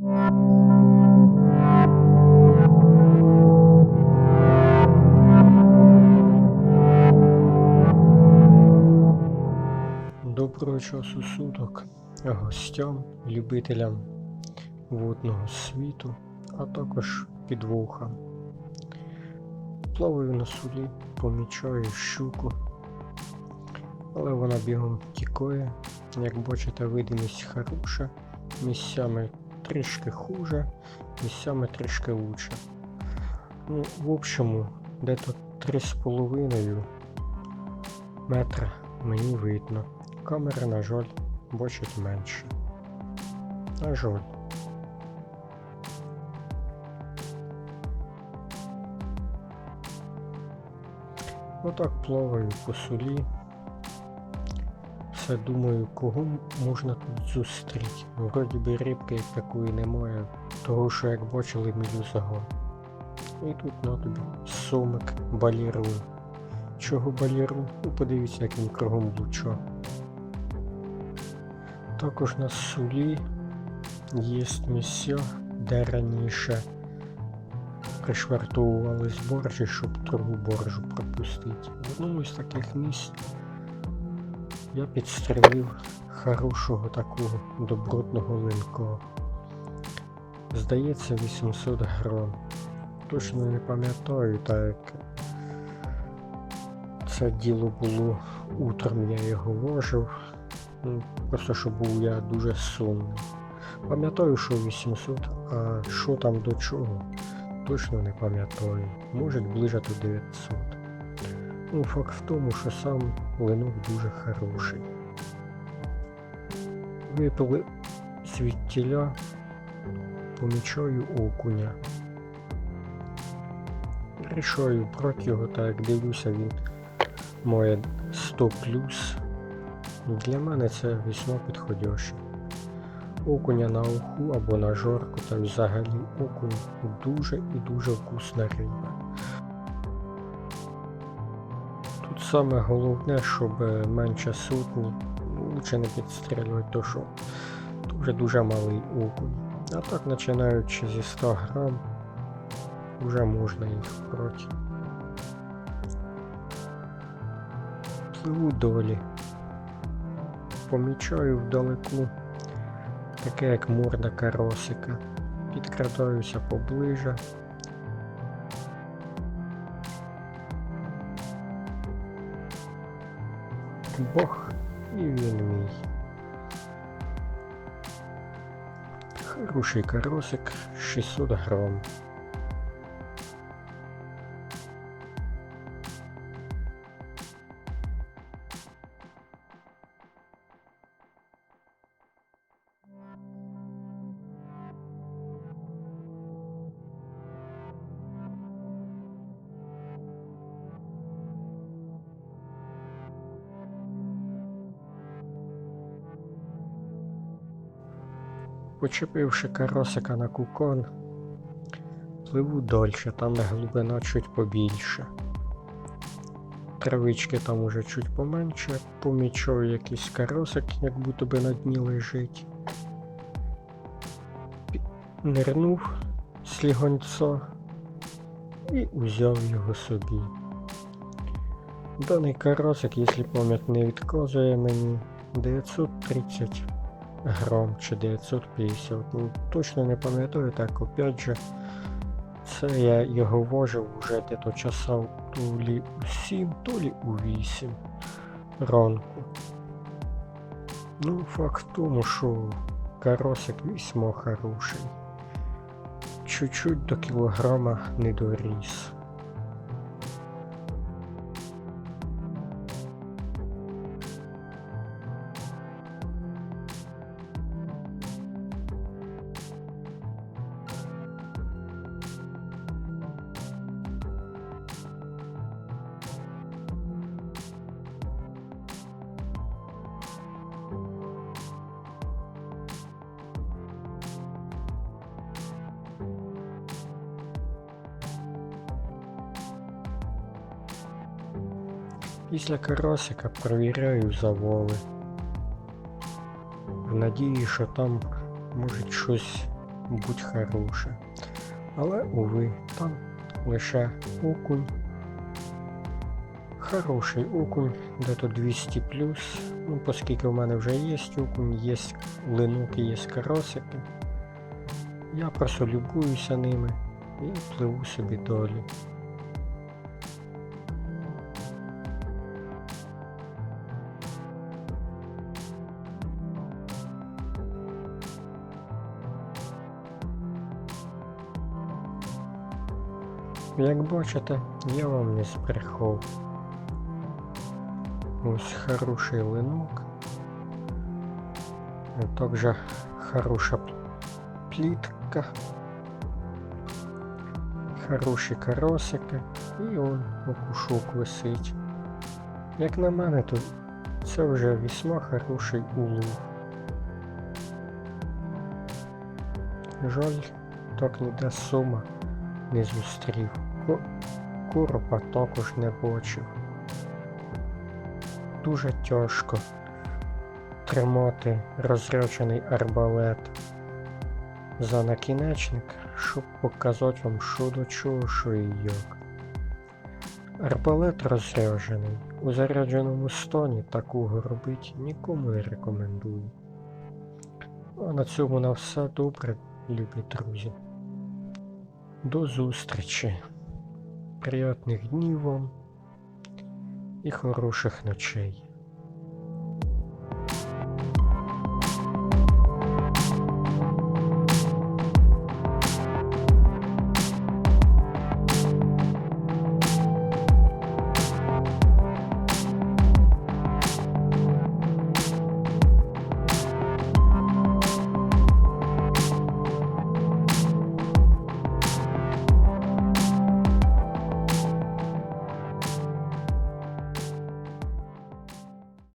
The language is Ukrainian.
Доброго часу суток гостям, любителям водного світу, а також підвохам. Плаваю на сулі, помічаю щуку, але вона бігом тікає. Як бачите, видимість хороша, місцями трішки хуже, місцями трішки лучше. Ну, в общому, дето 3,5 метра мені видно. Камера, на жаль, бачить менше. На жаль. Отак плаваю по солі. Все думаю, кого можна тут зустріти. Вроді би рибки як такої немає, того що як бачили мілю загон. І тут на тобі сомик балірун. Чого балірун? Ну подивіться, як він кругом луча. Також на сулі є місця, де раніше пришвартовувались боржі, щоб другу боржу пропустити. В одному з таких місць я підстрелив хорошого такого добротного линка. Здається, 800 грам. Точно не пам'ятаю, так як це діло було утром, я його ложив. Ну, Просто що був я дуже сумний. Пам'ятаю, що 800, а що там до чого, точно не пам'ятаю. Може ближе до 900. Ну, факт в тому, що сам линок дуже хороший. Випили звідтіля, помічаю окуня. Рішаю брати його, так як дивлюся, він має 100 плюс. Для мене це весьма підходяще. Окуня на уху або на жорку та взагалі окунь дуже і дуже вкусна риба. Саме головне, щоб менше сотні, лучше не підстрілювати, то що дуже дуже малий окунь. А так починаючи зі 100 грам, вже можна їх брати. Пливу долі помічаю вдалеку таке як морда каросика. Підкрадаюся поближе. Бог, і він мій. Хороший каросик 600 грам. Почепивши каросика на кукон, пливу дольше, там де глибина чуть побільше. Травички там уже чуть поменше, помічаю якийсь каросик, як будто би на дні лежить. Нирнув слігонцо і узяв його собі. Даний каросик, якщо пам'ять не відказує мені, 930 грам чи 950. Ну, точно не пам'ятаю, так опять же. Це я його вожив вже дето часа то лі у 7, то лі у 8 ранку. Ну, факт в тому, що каросик весьма хороший. Чуть-чуть до кілограма не доріс. Після карасика провіряю заволи. В надії, що там може щось будь хороше. Але, уви, там лише окунь. Хороший окунь, де то 200 Ну, оскільки в мене вже є окунь, є линуки, є каросики. Я просто любуюся ними і пливу собі долі. Як бачите, я вам не збрехав. Ось хороший линок. А також хороша плітка. Хороші каросики. І он окушок висить. Як на мене, то це вже весьма хороший улов. Жаль, так ніде сума не зустрів. Коропа також не бачив. Дуже тяжко тримати розряджений арбалет за накінечник, щоб показати вам, що до чого, що і як. Арбалет розряджений. У зарядженому стані такого робити нікому не рекомендую. А на цьому на все добре, любі друзі. До зустрічі. Приятних днів вам і хороших ночей.